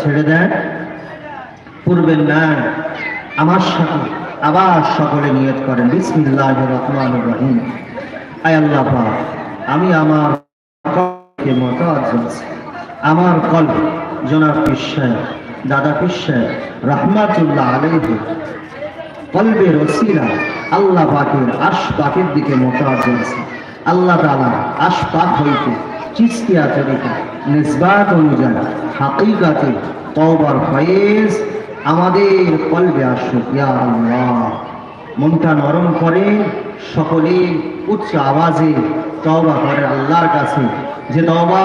ছেড়ে দেন। পূর্বের ন্যায় আমার সাথে আবার সকলে নিয়ত করেন। বিসমিল্লাহ রহমান রহিম। আয় আল্লাহ আমি আমার কলকে মতো আমার কল্প জনাব বিশ্বাস দাদা পিসায় রহমাতুল্লাহ আলাইহি। কলবের ওসিলা আল্লাহ পাকের আশ পাকের দিকে মোতাজ আছে। আল্লাহ তালা আশ পাক হইতে চিস্তিয়া তরিকা নিসবাত অনুযায়ী হাকিকাতে তওবার ফয়েজ আমাদের কলবে আসুক, ইয়া আল্লাহ। মনটা নরম করে, সকলে উচ্চ আওয়াজে তওবা করে আল্লাহর কাছে। যে তওবা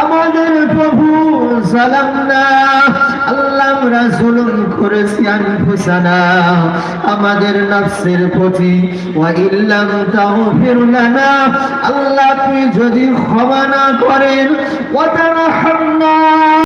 আমাদের প্রভু সালাম না। আল্লাহ আমরা করেছি আনফুসানা আমাদের নফসের প্রতি ওয়া ইল্লাম আল্লাহ, তুই যদি ক্ষমা না করেন, ওয়া তারহামনা।